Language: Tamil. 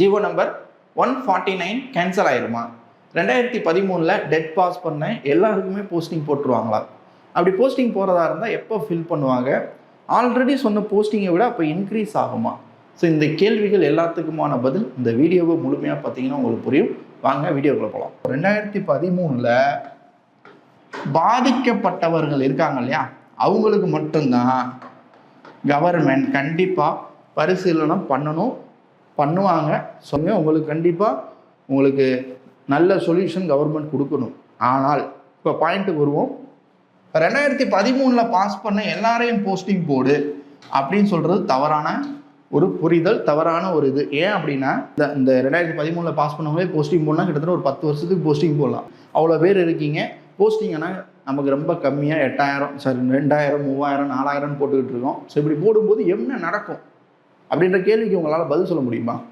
GO number one forty nine cancel ஆயிருமா? ரெண்டாயிரத்தி பதிமூணில் டெட் பாஸ் பண்ண எல்லாருக்குமே போஸ்டிங் போட்டுருவாங்களா? அப்படி போஸ்டிங் போகிறதா இருந்தால் எப்போ ஃபில் பண்ணுவாங்க? ஆல்ரெடி சொன்ன போஸ்டிங்கை விட அப்போ இன்க்ரீஸ் ஆகுமா? ஸோ இந்த கேள்விகள் எல்லாத்துக்குமான பதில் இந்த வீடியோவை முழுமையாக பார்த்தீங்கன்னா உங்களுக்கு புரியும். வாங்க வீடியோக்குள்ள போகலாம் ரெண்டாயிரத்தி பதிமூணில் பாதிக்கப்பட்டவர்கள் இருக்காங்க இல்லையா? அவங்களுக்கு மட்டும்தான் கவர்மெண்ட் கண்டிப்பாக பரிசீலனம் பண்ணணும். பண்ணுவாங்க. சொன்ன உங்களுக்கு கண்டிப்பாக உங்களுக்கு நல்ல சொல்யூஷன் கவர்மெண்ட் கொடுக்கணும். ஆனால் இப்போ பாயிண்ட்டுக்கு வருவோம். ரெண்டாயிரத்தி பதிமூணில் பாஸ் பண்ண எல்லாரையும் போஸ்டிங் போடு அப்படின்னு சொல்கிறது தவறான ஒரு புரிதல் தவறான ஒரு இது. ஏன் அப்படின்னா இந்த இந்த ரெண்டாயிரத்தி பதிமூணில் பாஸ் பண்ணவங்களே போஸ்டிங் போடலாம் கிட்டத்தட்ட ஒரு பத்து வருஷத்துக்கு போஸ்டிங் போடலாம். அவ்வளோ பேர் இருக்கீங்க. போஸ்டிங் ஆனால் நமக்கு ரொம்ப கம்மியாக எட்டாயிரம் சாரி ரெண்டாயிரம் மூவாயிரம் நாலாயிரம் போட்டுக்கிட்டு இருக்கோம். ஸோ இப்படி போடும்போது என்ன நடக்கும்? அப்படின்ற கேள்விக்கு உங்களால் பதில் சொல்ல முடியுமா?